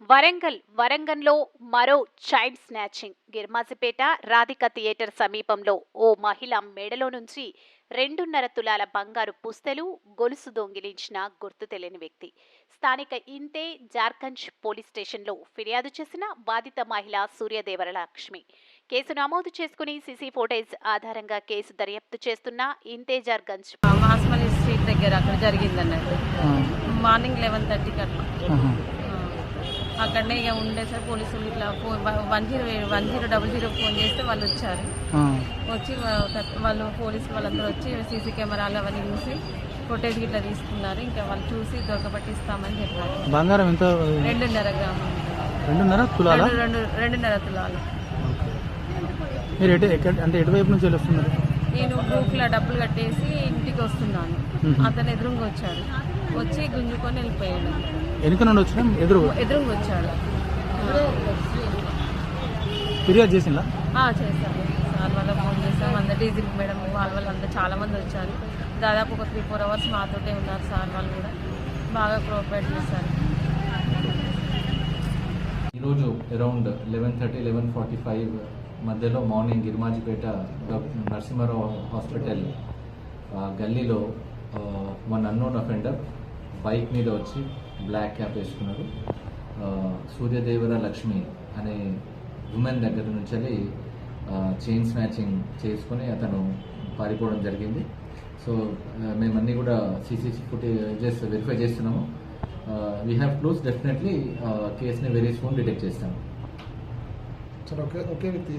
వరంగల్ వరంగల్లో మరో child snatching. Girmasipeta Radhika theatre సమీపంలో ఓ మహిళ మెడలో నుంచి రెండున్నర తులాల బంగారు పుస్తెలు గొలుసు దొంగిలించిన గుర్తు తెలియని వ్యక్తి. స్థానిక ఇంతే జార్ఖండ్ పోలీస్ స్టేషన్లో ఫిర్యాదు చేసిన బాధిత మహిళ సూర్యదేవర లక్ష్మి కేసు నమోదు చేసుకుని సీసీ ఫోటేజ్ ఆధారంగా కేసు దర్యాప్తు చేస్తున్న ఇంతే మాస్మలి స్ట్రీట్ దగ్గర అక్కడ మార్నింగ్ లెవెన్ థర్టీకి అట్లా. అక్కడనే ఇక ఉండేసరి పోలీసులు ఇట్లా phone one zero one zero double zero phone చేస్తే వాళ్ళు వచ్చారు. వచ్చి వాళ్ళు పోలీసులు వాళ్ళందరూ వచ్చి సీసీ కెమెరాలు అవన్నీ చూసి ఫుటేజ్ ఇట్లా తీసుకున్నారు. ఇంకా వాళ్ళు చూసి దొరకబట్టిస్తామని చెప్పారు. బంగారం ఎంత? రెండున్నర రెండున్నర తులాల? రెండు రెండు రెండున్నర తులాలు. మీరు ఎటు అంటే ఎటువైపు నుంచి వెళ్ళొస్తున్నారు? నేను గ్రూప్లో డబ్బులు కట్టేసి ఇంటికి వస్తున్నాను. అతను ఎదురుగా వచ్చాడు. వచ్చి గుంజుకొని వెళ్ళిపోయాడు. వెనుక నుండి వచ్చినా ఎదురు ఎదురుగా వచ్చాడు. ఫిర్యాదు చేసిందా ఆ, చేశాను సార్ వాళ్ళ ఫోన్ చేసాం అందరు డీజిల్ మేడం వాళ్ళ వాళ్ళు అందరు చాలా మంది వచ్చారు. దాదాపు ఒక త్రీ ఫోర్ అవర్స్ మాతోటే ఉన్నారు సార్ వాళ్ళు కూడా. బాగా కోఆపరేట్ చేశారు. ఈరోజు around eleven thirty eleven forty five మధ్యలో మార్నింగ్ గిరిమాజిపేట నరసింహారావు హాస్పిటల్ గల్లీలో వన్ అన్నోన్ అఫెండర్ బైక్ మీద వచ్చి బ్లాక్ క్యాప్ వేసుకున్నారు. సూర్యదేవర లక్ష్మి అనే ఉమెన్ దగ్గర నుంచి వెళ్ళి చైన్ స్నాచింగ్ చేసుకొని అతను పారిపోవడం జరిగింది. సో మేమన్నీ కూడా సీసీసీ ఫుటేజెస్ వెరిఫై చేస్తున్నాము. వీ హ్యావ్ క్లోజ్ డెఫినెట్లీ కేసుని వెరీ సూన్ డిటెక్ట్ చేస్తాము. Sir okay okay with